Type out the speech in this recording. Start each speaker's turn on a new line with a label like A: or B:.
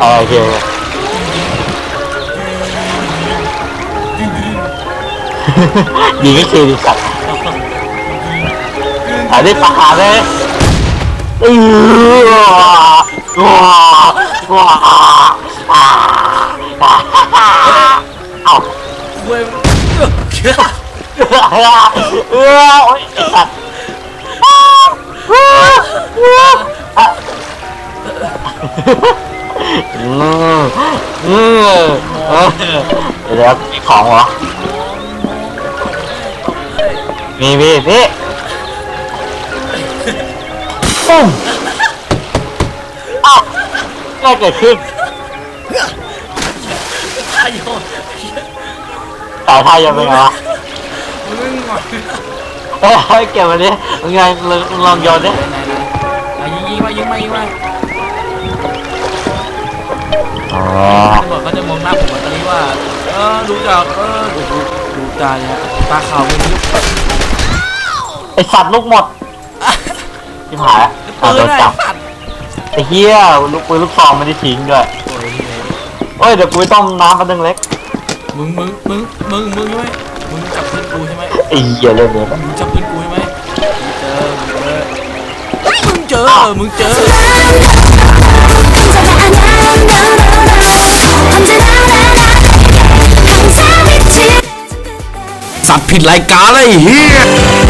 A: เออโอเคยิงให้เคดิสัตว์อันนี้ปากหาเลยเออว้าวว้าวเอา
B: เว้ย
A: เออโอ้ยไอ้สัตว์ อืมเออเดี๋ยวมีของเหรอ มีมีนี่ปุ้มอ้าวอะไรเกิดขึ้น
B: ไอ้โยน
A: สายไทยยังเป็นไงวะ
B: มึงไม่งอน
A: เฮ้ยเฮ้ยเก็บมาดิมึงไงลองลองโยนดิ
B: ไหนไหนอะยิงยิงมายิงมายิงมา
A: อ๋อ
B: ตำรวจเขาจะมองหน้าผมตอนนี้ว่า เออดูจากเออดูดูดูตาเนี่ยตาขาวไม่รู้
A: ไอสัตว์ลูกหมดที่หาย
B: ปื
A: อะ
B: น
A: โดน
B: ไอ้
A: จับ
B: สัตว์
A: ไอ้เหี้ยลูกปืนลูกซองไม่ได้ทิ้งด้วย
B: โอ้ยนี่ไง
A: เฮ้ยเดี๋ยวกูไปต้มน้ำมาดึงเล็ก
B: มึงมึงมึงมึงมึงใช่ไหมมึงจับปืนกูใช่ไหม
A: ไอ้เหี้ยเรื่องนี้
B: มึงจับปืนกูใช่ไหมมึงเจอมึงเจอมึงเจอ
C: ผิดรายการเลยเฮีย